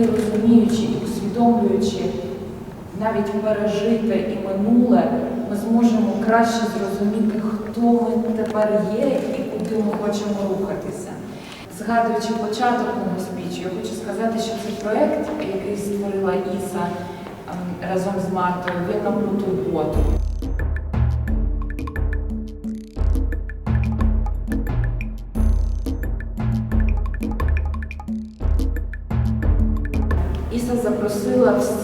взагалі розуміючи і усвідомлюючи навіть пережите і минуле, ми зможемо краще зрозуміти, хто ми тепер є і куди ми хочемо рухатися. Згадуючи початок мого спічу, я хочу сказати, що цей проєкт, який створила Іса ем, разом з Мартою, він нам про турботу.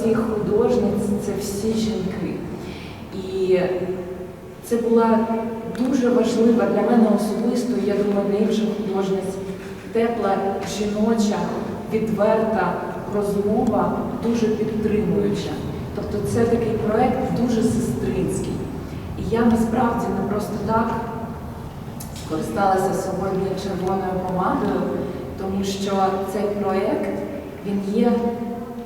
Всіх художниць, це всі жінки. І це була дуже важлива для мене особисто, я думаю, для інших художниць, тепла, жіноча, відверта розмова, дуже підтримуюча. Тобто це такий проект дуже сестринський. І я насправді не просто так скористалася сьогодні червоною помадою, тому що цей проект він є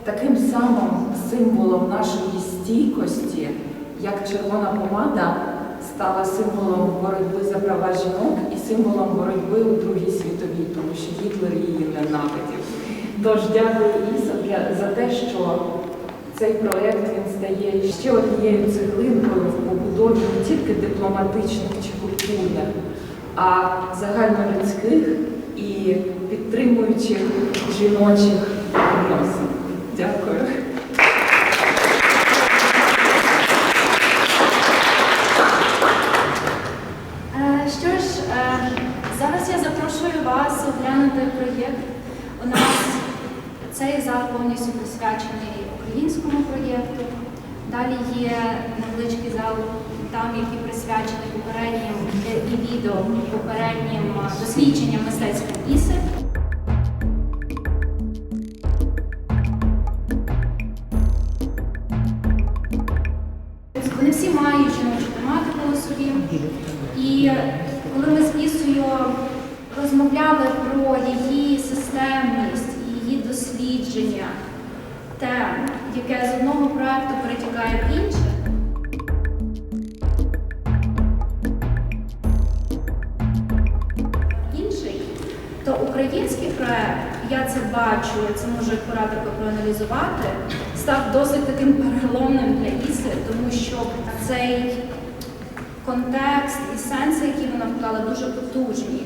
таким самим символом нашої стійкості, як червона помада стала символом боротьби за права жінок і символом боротьби у Другій світовій, тому що Гітлер її ненавидів. Тож дякую Іса за те, що цей проект він стає ще однією цеглинкою в побудові не тільки дипломатичних чи культурних, а загальнолюдських і підтримуючих жіночих відносин. Дякую. Е, Що ж, е, зараз я запрошую вас оглянути проєкт. У нас цей зал повністю присвячений українському проєкту. Далі є невеличкий зал, там, який присвячений попереднім і відео попереднім дослідженням мистецької іси. Розмовляли про її системність, її дослідження, тем, яке з одного проекту перетікає в інше, то український проект, я це бачу, я це можу як кураторка проаналізувати, став досить таким переломним для Іси, тому що цей контекст і сенси, які вона вклала, дуже потужні.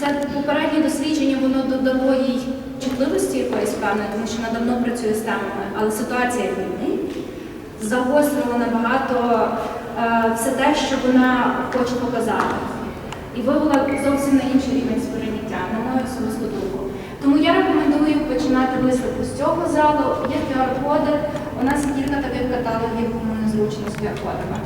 Це попереднє дослідження, воно додало їй чутливості якоїсь певної, тому що вона давно працює з темами, але ситуація війни загострила набагато е, все те, що вона хоче показати. І вивела зовсім на інший рівень сприйняття, на мою особисту думку. Тому я рекомендую починати виставку з цього залу. Є QR-коди. У нас є кілька таких каталогів, кому незручно з QR-кодами.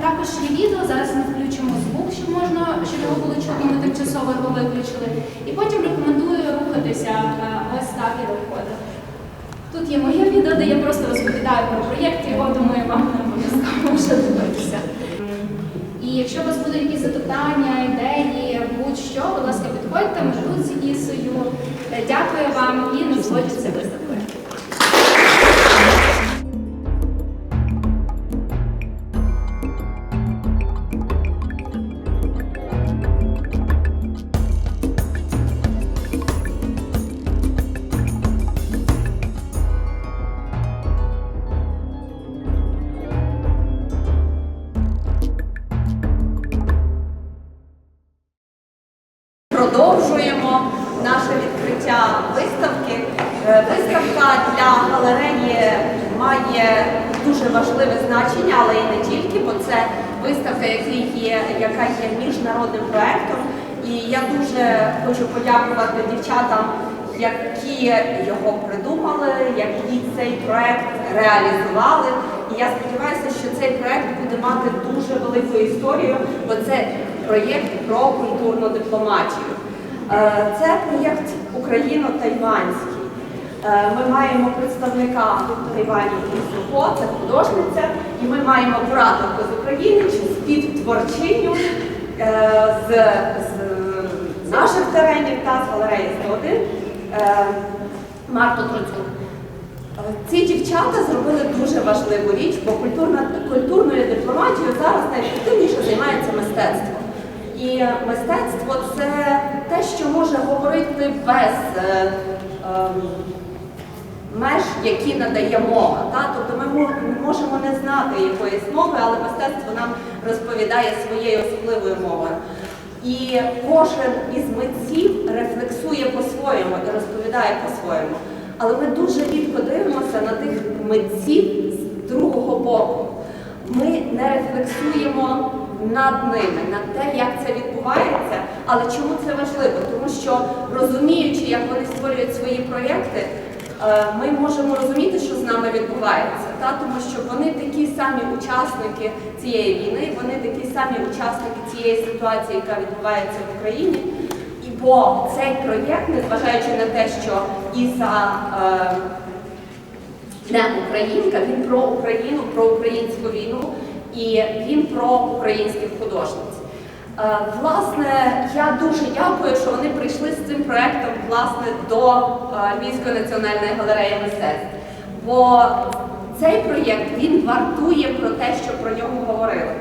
Також є відео, зараз ми включимо звук, щоб можна, щоб його було чутно, ми тимчасово його виключили. І потім рекомендую рухатися е, ось так і виходити. Тут є моє відео, де я просто розповідаю про проєкт, його думаю, вам не обов'язково вже дивитися. І якщо у вас будуть якісь запитання, ідеї, будь-що, будь ласка, підходьте, ми тут Ісою. Дякую вам і насолоджуйтеся виставкою. Продовжуємо важливе значення, але і не тільки, бо це виставка, яка є, яка є міжнародним проектом. І я дуже хочу подякувати дівчатам, які його придумали, які цей проект реалізували. І я сподіваюся, що цей проект буде мати дуже велику історію, бо це проєкт про культурну дипломатію. Е, Це проєкт Україно-Тайванський. Е, Ми маємо представника Тайвані Ісухо, це художниця, і ми маємо кураторку з України чи співтворчиню е, з, з наших теренів та з галереї 101 е, Марту Троцюк. Е, Ці дівчата зробили дуже важливу річ, бо культурна, культурною дипломатією зараз найефективніше займається мистецтво. І мистецтво це те, що може говорити без, е, ем, меж, які надає мова. Та? Тобто ми можемо не знати якоїсь мови, але мистецтво нам розповідає своєю особливою мовою. І кожен із митців рефлексує по-своєму і розповідає по-своєму. Але ми дуже рідко дивимося на тих митців з другого боку. Ми не рефлексуємо над ними, над те, як це відбувається. Але чому це важливо? Тому що розуміючи, як вони створюють свої проєкти, ми можемо розуміти, що з нами відбувається, та? тому що вони такі самі учасники цієї війни, вони такі самі учасники цієї ситуації, яка відбувається в Україні. І бо цей проєкт, незважаючи на те, що Іса е, не українка, він про Україну, про українську війну і він про українських художниць. Е, Власне, я дуже дякую, що вони прийшли з цим проектом власне до е, Львівської національної галереї мистецтв. Бо цей проєкт він вартує про те, що про нього говорили.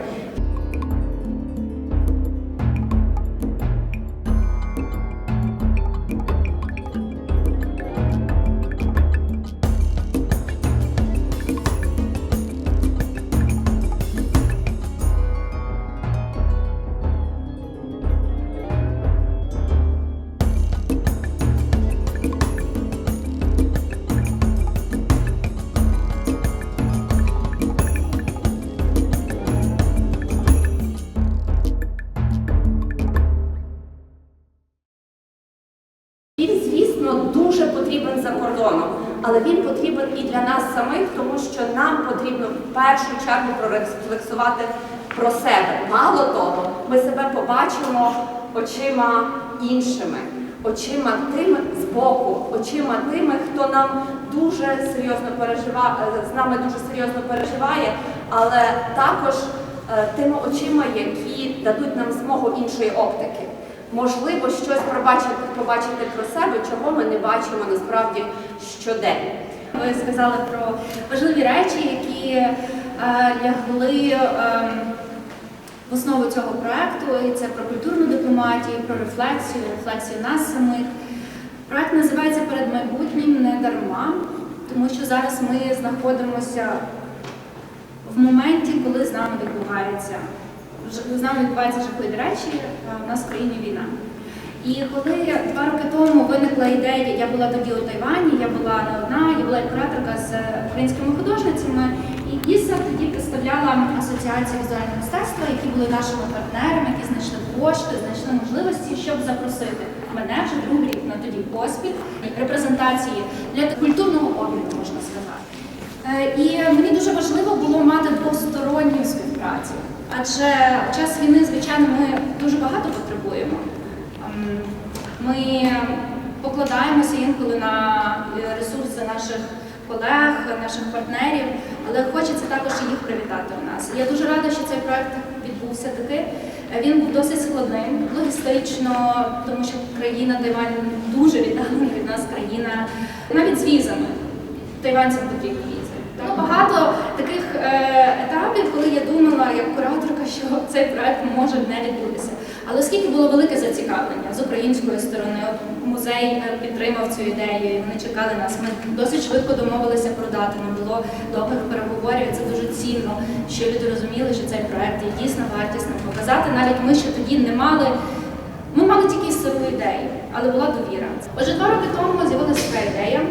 Першу чергу прорефлексувати про себе. Мало того, ми себе побачимо очима іншими, очима тими з боку, очима тими, хто нам дуже серйозно переживає, з нами дуже серйозно переживає, але також е, тими очима, які дадуть нам змогу іншої оптики можливо щось пробачити, побачити про себе, чого ми не бачимо насправді щодень. Ви сказали про важливі речі, які е, лягли е, в основу цього проекту. І це про культурну дипломатію, про рефлексію, рефлексію нас самих. Проект називається Перед майбутнім не дарма, тому що зараз ми знаходимося в моменті, коли з нами відбувається з нами відбуваються жахливі речі, в нас в країні війна. І коли два роки тому виникла ідея, я була тоді у Тайвані, я була не одна, я була кураторка з українськими художницями, і Іса тоді представляла асоціацію візуального мистецтва, які були нашими партнерами, які знайшли кошти, знайшли можливості, щоб запросити мене вже другий рік на тоді поспіль репрезентації для культурного обміну, можна сказати. Е, І мені дуже важливо було мати двосторонню співпрацю, адже в час війни, звичайно, ми дуже багато потребуємо. Ми покладаємося інколи на е, ресурси наших колег, наших партнерів, але хочеться також і їх привітати у нас. Я дуже рада, що цей проект відбувся таки. Він був досить складним, логістично, тому що країна Тайвань дуже віддалена від нас країна, навіть з візами. Тайванцям потрібні візи. Тому багато таких е, етапів, коли я думала як кураторка, що цей проект може не відбутися. Але оскільки було велике зацікавлення з української сторони, музей е, підтримав цю ідею, вони чекали нас. Ми досить швидко домовилися про дату. Не було довгих переговорів. Це дуже цінно, що люди розуміли, що цей проект є дійсно вартісним показати. Навіть ми ще тоді не мали. Ми мали тільки сиру ідею, але була довіра. Отже, два роки тому з'явилася така ідея.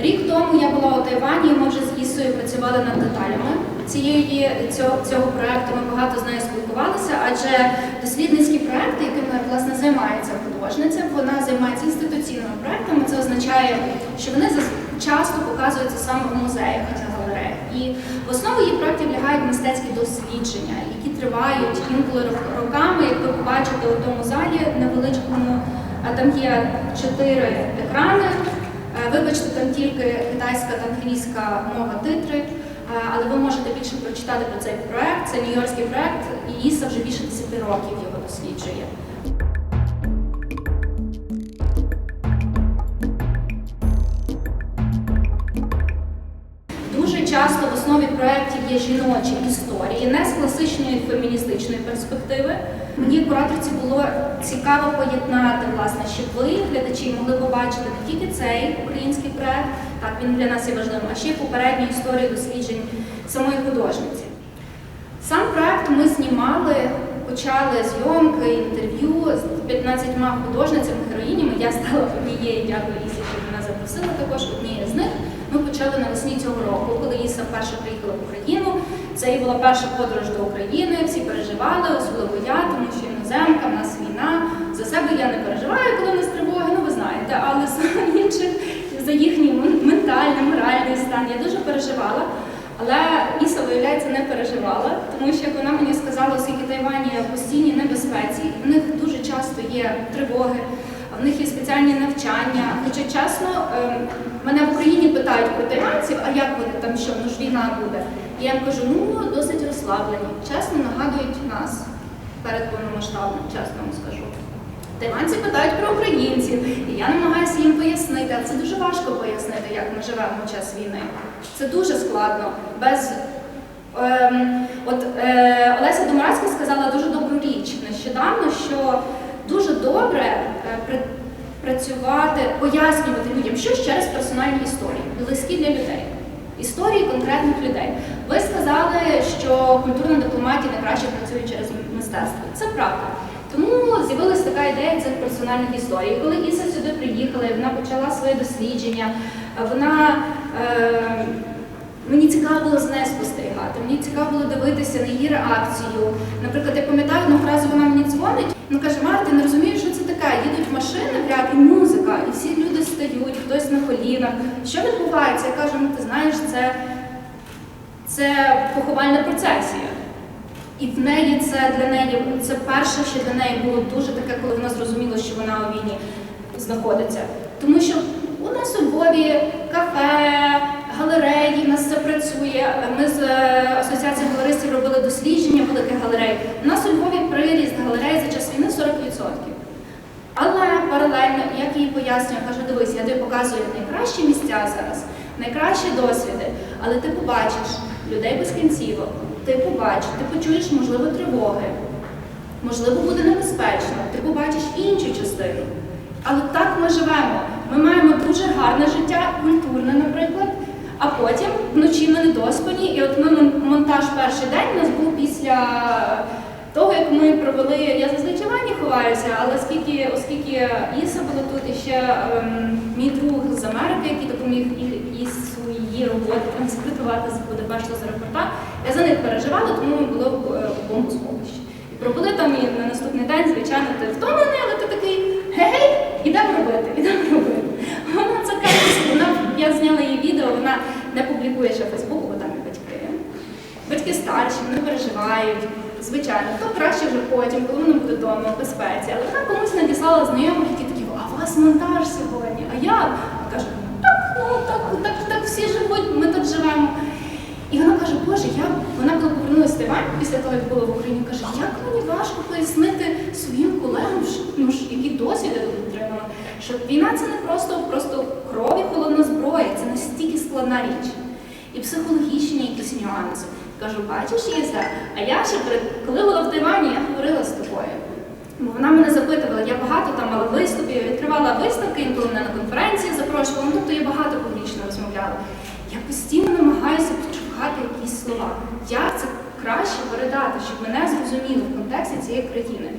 Рік тому я була у Тайвані, і ми вже з Ісою працювали над деталями цієї цього, цього проекту. Ми багато з нею спілкувалися, адже дослідницькі проекти, якими власне займається художниця, вона займається інституційними проектами. Це означає, що вони часто показуються саме в музеях, а галереях. І в основу її проєктів лягають мистецькі дослідження, які тривають інколи рок- роками. Як ви побачите у тому залі невеличкому, там є чотири екрани. Е, Вибачте, там тільки китайська та англійська мова титри, але ви можете більше прочитати про цей проект. Це нью-йоркський проект, і Іса вже більше 10 років його досліджує. Дуже часто в основі проектів. Є жіночі історії, не з класичної феміністичної перспективи. Мені кураторці було цікаво поєднати, власне, щоб ви, глядачі, могли побачити не тільки цей український проєкт, так він для нас є важливим, а ще й попередню історію досліджень самої художниці. Сам проект ми знімали, почали зйомки, інтерв'ю з 15 художницями, героїнями. Я стала однією, дякую Ісі, що мене запросила також однією з них. Почали навесні цього року, коли Іса вперше приїхала в Україну. Це її була перша подорож до України. Всі переживали, особливо я, тому що іноземка, в нас війна. За себе я не переживаю, коли в нас тривоги, ну ви знаєте, але за інших, за їхній ментальний, моральний стан я дуже переживала. Але Іса, виявляється, не переживала, тому що як вона мені сказала, оскільки в постійній небезпеці, в них дуже часто є тривоги, в них є спеціальні навчання. Хоча чесно, ем, мене в Україні питають про тайванців, а як вони там що, ну ж війна буде. І я кажу, ну досить розслаблені. Чесно нагадують нас перед повномасштабним, чесно вам скажу. Тайванці питають про українців, і я намагаюся їм пояснити, але це дуже важко пояснити, як ми живемо в час війни. Це дуже складно. Без ем, от е, Олеся Домарацька сказала дуже добру річ нещодавно, що дуже добре е, працювати, пояснювати людям, що ж через персональні історії, близькі для людей. Історії конкретних людей. Ви сказали, що культурна дипломатія найкраще працює через мистецтво. Це правда. Тому з'явилася така ідея цих персональних історій. Коли Іса сюди приїхала, вона почала своє дослідження, вона е, мені цікаво було з нею спостерігати. Мені цікаво було дивитися на її реакцію. Наприклад, я пам'ятаю одну фразу, вона мені дзвонить. Ну каже, Марта, не розумію, що це таке. Їдуть машини в ряд і музика, і всі люди стають, хтось на колінах. Що відбувається? Я кажу, ну ти знаєш, це, це поховальна процесія. І в неї це для неї це перше, що для неї було дуже таке, коли вона зрозуміла, що вона у війні знаходиться. Тому що у нас у Львові кафе, галереї, в нас все працює. Ми з е, асоціацією галеристів робили дослідження великих галерей. У нас у Львові приріст галерей за час війни 40%. Але паралельно, як їй пояснюю, кажу, дивись, я тобі показую найкращі місця зараз, найкращі досвіди, але ти побачиш людей без кінцівок, ти побачиш, ти почуєш, можливо, тривоги, можливо, буде небезпечно, ти побачиш іншу частину. Але так ми живемо. Ми маємо дуже гарне життя, культурне, наприклад, а потім вночі ми недоспані, і от ми монтаж перший день у нас був після того, як ми провели, я зазвичай ванні ховаюся, але оскільки, оскільки Іса була тут і ще ем, мій друг з Америки, який допоміг і- Ісу її роботи транскритувати з Будапешту з аеропорта, я за них переживала, тому ми були в е, в бомбосховищі. І пробули там і на наступний день, звичайно, ти втомлений, але ти такий гей, ідемо робити, ідемо робити. Вона це каже, вона я зняла її відео, вона не публікує ще в Фейсбуку, бо там є батьки. Батьки старші, вони переживають. Звичайно, то краще вже потім, коли воно буде вдома, в безпеці. Але вона комусь надіслала знайомих, які такі, а у вас монтаж сьогодні, а я кажу, так, ну так, так, так всі живуть, ми тут живемо. І вона каже, Боже, я вона коли повернулася з Тайвань після того, як була в Україні, каже, як мені важко пояснити своїм колегам, ну які досвід тут отримала, що війна це не просто просто кров і холодна зброя, це настільки складна річ. І психологічні якісь нюанси. Кажу, бачиш, Іса, а я ще перед коли була в Тайвані, я говорила з тобою. Бо вона мене запитувала, я багато там мала виступів, я відкривала виставки, інколи мене на конференції запрошувала, ну тобто я багато публічно розмовляла. Я постійно намагаюся підшукати якісь слова. Як це краще передати, щоб мене зрозуміли в контексті цієї країни.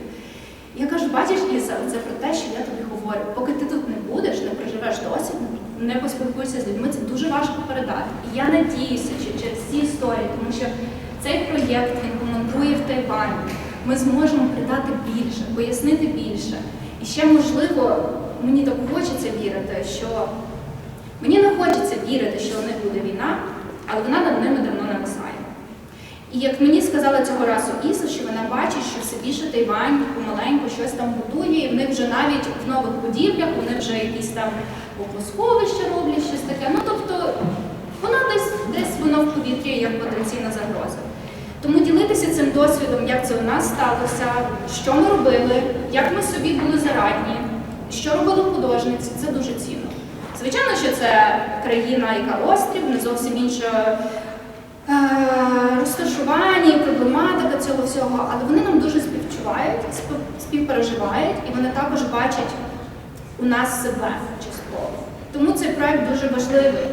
Я кажу, бачиш, Іса, це про те, що я тобі говорю. Поки ти тут не будеш, не проживеш досвід, не поспілкуєшся з людьми, це дуже важко передати. І я надіюся, що через ці історії, тому що цей проєкт він командує в Тайвані, ми зможемо передати більше, пояснити більше. І ще можливо, мені так хочеться вірити, що мені не хочеться вірити, що у них буде війна, але вона над ними давно нависає. І як мені сказала цього разу Іса, що вона бачить, що все більше Тайвань помаленьку щось там будує, і в них вже навіть в нових будівлях, вони вже якісь там облосховища роблять, щось таке. Ну тобто вона десь десь воно в повітрі як потенційна загроза. Тому ділитися цим досвідом, як це у нас сталося, що ми робили, як ми собі були зарадні, що робили художниці, це дуже цінно. Звичайно, що це країна, яка острів, не зовсім інша е, розташування, проблематика цього всього, але вони нам дуже співчувають, співпереживають, і вони також бачать у нас себе частково. Тому цей проект дуже важливий,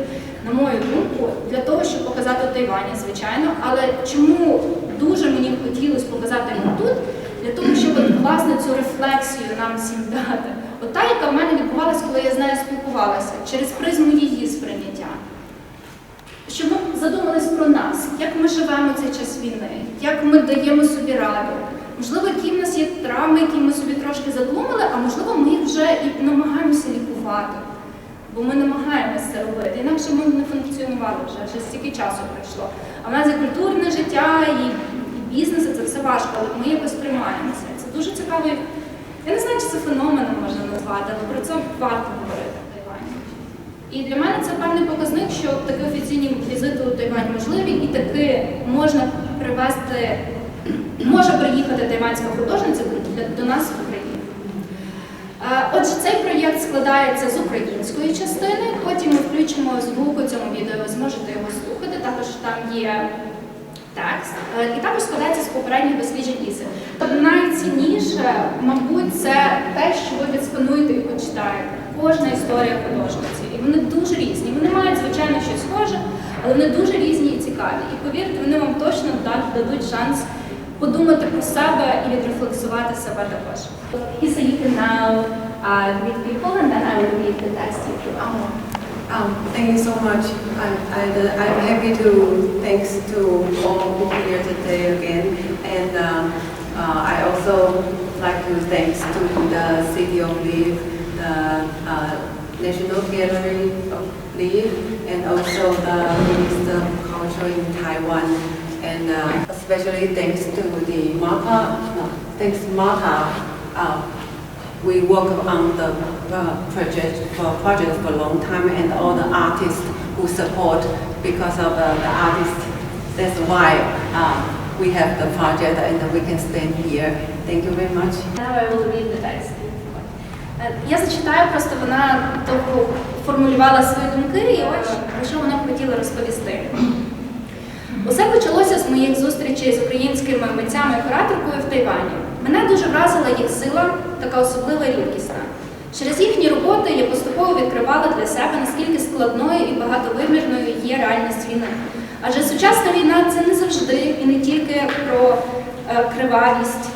на мою думку, для того, щоб показати Тайвані, звичайно. Але чому дуже мені хотілося показати його тут? Для того, щоб от, власне цю рефлексію нам всім дати. От та, яка в мене відбувалася, коли я з нею спілкувалася, через призму її сприйняття. Щоб ми задумались про нас, як ми живемо цей час війни, як ми даємо собі раду. Можливо, які в нас є травми, які ми собі трошки задлумали, а можливо, ми вже і намагаємося лікувати. Бо ми намагаємося це робити. Інакше ми не функціонували вже, вже стільки часу пройшло. А в нас є культурне життя і, і бізнес, і це все важко, але ми якось тримаємося. Це дуже цікавий. Я не знаю, чи це феноменом можна назвати, але про це варто говорити в Тайвані. І для мене це певний показник, що такі офіційні візити у Тайвань можливі, і таки можна привезти, може приїхати тайванська художниця до- нас Отже, цей проєкт складається з української частини, потім ми включимо звук у цьому відео, ви зможете його слухати. Також там є текст, Е, і також складається з попередніх досліджень іси. Тобто найцінніше, мабуть, це те, що ви відскануєте і почитаєте. Кожна історія художниці. І вони дуже різні. Вони мають, звичайно, щось схоже, але вони дуже різні і цікаві. І повірте, вони вам точно дадуть шанс подумати про себе і відрефлексувати себе також. Can now uh, greet people and then I will read the text you want. Um, thank you so much. I, I, I'm happy to thanks to all who are here today again. And um, uh, I also like to thanks to the City of Lviv, the uh, National Gallery of Lviv, and also the Minister of Culture in Taiwan. And uh, especially thanks to the Martha, no, thanks Martha uh, we work on the uh, project for project for a long time and all the artists who support because of uh, the artists. That's why uh, we have the project and we can stand here. Thank you very much. Now I will read the text. Е, Я зачитаю, просто вона довго формулювала свої думки і ось про що вона б хотіла розповісти. Усе почалося з моїх зустрічей з українськими митцями і кураторкою в Тайвані. Мене дуже вразила їх сила, така особлива рідкісна. Через їхні роботи я поступово відкривала для себе, наскільки складною і багатовимірною є реальність війни. Адже сучасна війна це не завжди і не тільки про е, кривавість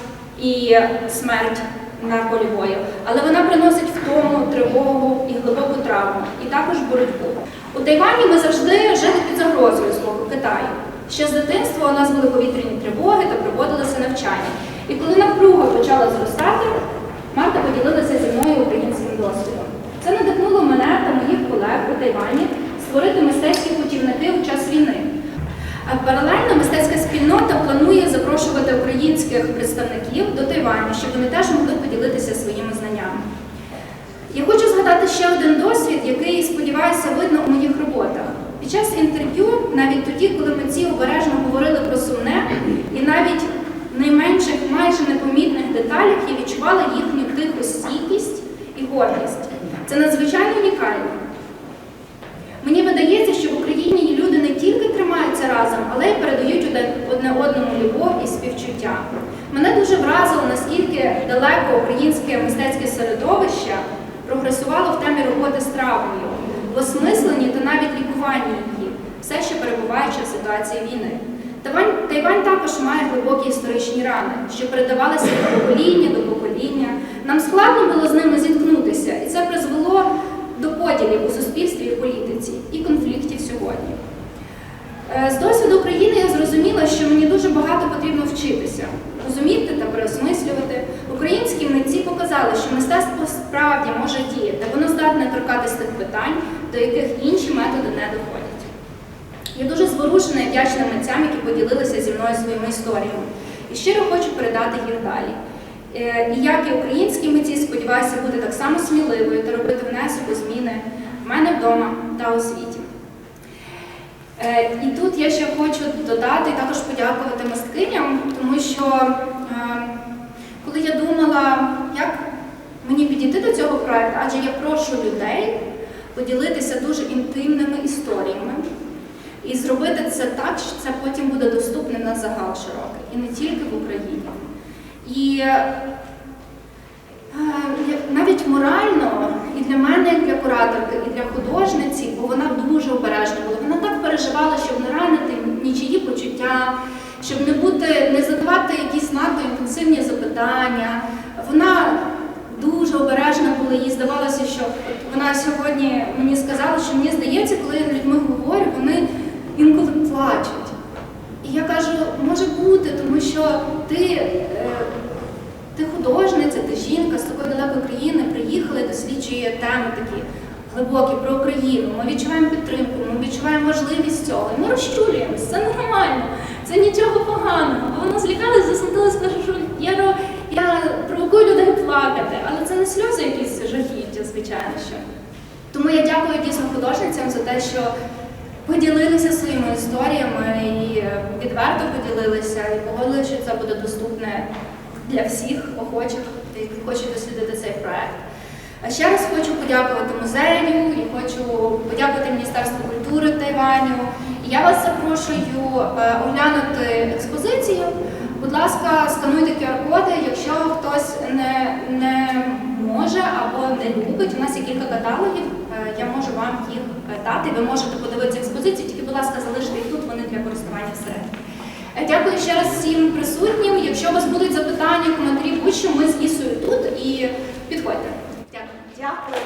і смерть на полі бою, але вона приносить втому, тривогу і глибоку травму, і також боротьбу. У Тайвані ми завжди жили під загрозою з боку Китаю. Ще з дитинства у нас були повітряні тривоги та проводилися навчання. І коли напруга почала зростати, Марта поділилася зі мною українським досвідом. Це надихнуло мене та моїх колег у Тайвані створити мистецькі путівники у час війни. А паралельно мистецька спільнота планує запрошувати українських представників до Тайваню, щоб вони теж могли поділитися своїми знаннями. Я хочу згадати ще один досвід, який, сподіваюся, видно у моїх роботах. Під час інтерв'ю, навіть тоді, коли митці обережно говорили про сумне, і навіть найменших, майже непомітних деталях я відчувала їхню тиху стійкість і гордість. Це надзвичайно унікально. Мені видається, що в Україні люди не тільки тримаються разом, але й передають одне одному любов і співчуття. Мене дуже вразило, наскільки далеко українське мистецьке середовище прогресувало в темі роботи з травмою, в осмисленні та навіть лікуванні її, все ще перебуваючи в ситуації війни. Тайвань, також має глибокі історичні рани, що передавалися від покоління до покоління. Нам складно було з ними зіткнутися, і це призвело до поділів у суспільстві і політиці і конфліктів сьогодні. Е, З досвіду України я зрозуміла, що мені дуже багато потрібно вчитися, розуміти та переосмислювати. Українські митці показали, що мистецтво справді може діяти, воно здатне торкатись тих питань, до яких інші методи не доходять. Я дуже зворушена і вдячна митцям, які поділилися зі мною своїми історіями. І щиро хочу передати їх далі. Е, І як і українські митці, сподіваюся бути так само сміливою та робити внесок у зміни в мене вдома та у світі. Е, І тут я ще хочу додати і також подякувати мисткиням, тому що е, коли я думала, як мені підійти до цього проекту, адже я прошу людей поділитися дуже інтимними історіями, І зробити це так, що це потім буде доступне на загал широкий, і не тільки в Україні. І е, навіть морально і для мене, як для кураторки, і для художниці, бо вона дуже обережна була. Вона так переживала, щоб не ранити нічиї почуття, щоб не бути, не задавати якісь надто інтенсивні запитання. Вона дуже обережна була, їй здавалося, що вона сьогодні мені сказала, що мені здається, коли я з людьми говорю, вони інколи плачуть. І я кажу, може бути, тому що ти, е, ти художниця, ти жінка з такої далекої країни, приїхали, досліджує теми такі глибокі про Україну. Ми відчуваємо підтримку, ми відчуваємо можливість цього. Ми розчулюємося, це нормально, це нічого поганого. Бо вона злякалась, засмутилась, каже, що я, я провокую людей плакати, але це не сльози якісь жахіття, звичайно що. Тому я дякую дійсно художницям за те, що поділилися своїми історіями і е, відверто поділилися, і погодилися, що це буде доступне для всіх охочих, які хочуть дослідити цей проект. А ще раз хочу подякувати музею і хочу подякувати Міністерству культури Тайваню. Я вас запрошую е, оглянути експозицію. Будь ласка, скануйте QR-коди, якщо хтось не, не може або не любить. У нас є кілька каталогів, е, я можу вам їх е, дати. Ви можете подивитися експозицію, тільки, будь ласка, залиште їх тут, вони для користування всередині. Е, Дякую ще раз всім присутнім. Якщо у вас будуть запитання, коментарі, будь-що ми з Ісою тут і підходьте. Дякую. Дякую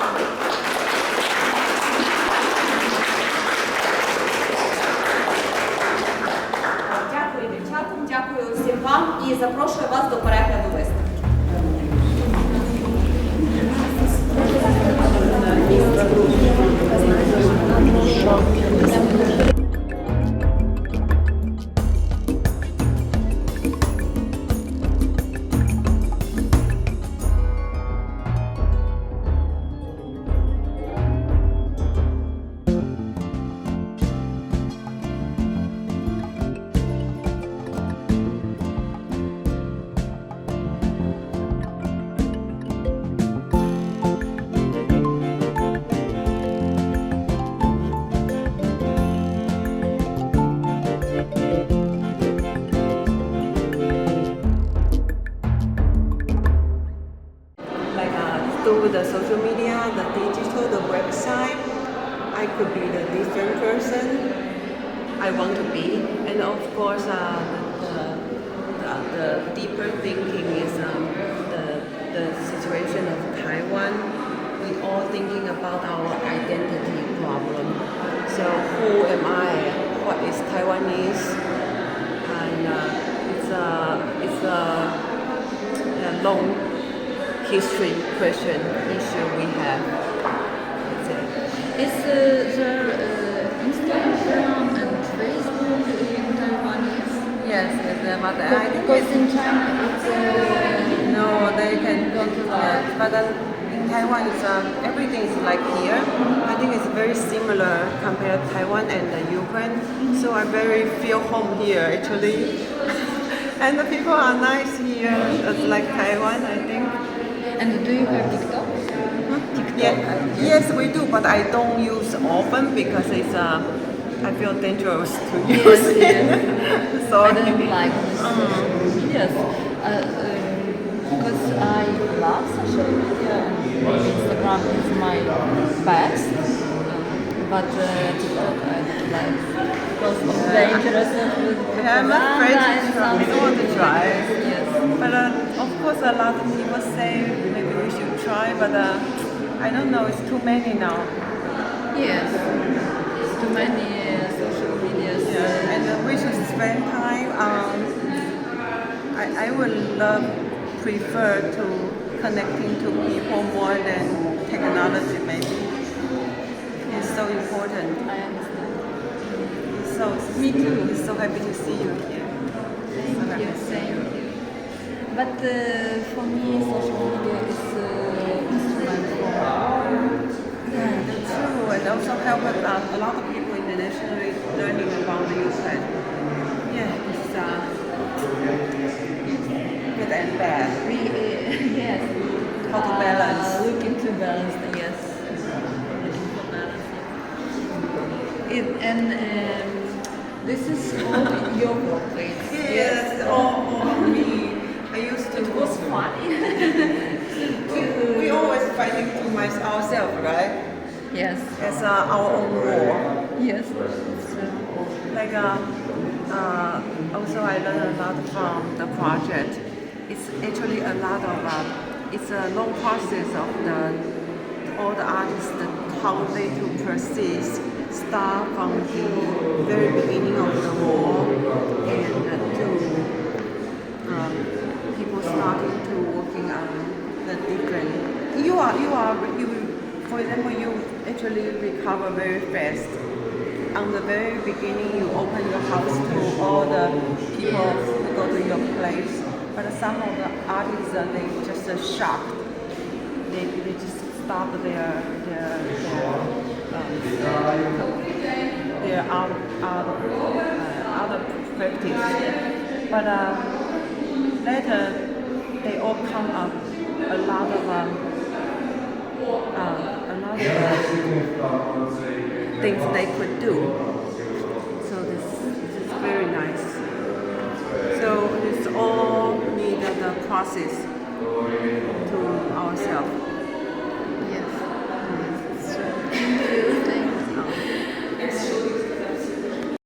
history question issue we have. Is uh, there uh, Instagram and Facebook in Taiwan? Yes, yes, uh, but I think Because it's, in China it's uh, no, they can go to that. But uh, in Taiwan, it's, um, everything is like here. I think it's very similar compared to Taiwan and uh, Ukraine. So I very feel home here actually. and the people are nice here, it's like Taiwan, I think. And do you have TikTok? TikTok. Yeah, yes, we do, but I don't use often because it's uh, I feel dangerous to use Yes, it. yes. so I don't like this. Yes, uh, um, because I love social media and Instagram is my best, but uh, TikTok I don't like because of dangerous with Yeah, I'm afraid to and try. I don't want to try. Yes. But uh, course, a lot of people say maybe we should try, but uh, I don't know. It's too many now. Yes. It's too many uh, social medias. Yeah, and uh, we should spend time. Um, I I would love prefer to connecting to people more than technology. Maybe it's so important. I understand. So Me too. So happy to see you here. So happy. Yes, same here. But uh, for me, social media is uh, instrument for Yeah, that's true, and also help a lot, a lot of people internationally learning about the Ukraine. Yeah, it's uh, good and bad. we uh, yes How to balance. Uh, looking to balance. Yes, looking for balance. It, and um, This is all your portraits. Yes, all, all me. I used to. It was funny. We always fighting to ourselves, right? yes. As uh, our own war. Yes. Like uh, uh, also I learned a lot from the project. It's actually a lot of uh, it's a long process of the all the artists how they to persist start from the very beginning of the war and uh, to um, people starting to working on the different. You are you are you for example you actually recover very fast on the very beginning, you open your house to all the people who go to your place. But some of the artists, uh, they just uh, shocked. They, they just stop their their their, um, their art art uh, other practice. But uh, later, they all come up a lot of um, uh, a lot of things they could do. So this, this is very nice. So it's all need the process to ourselves.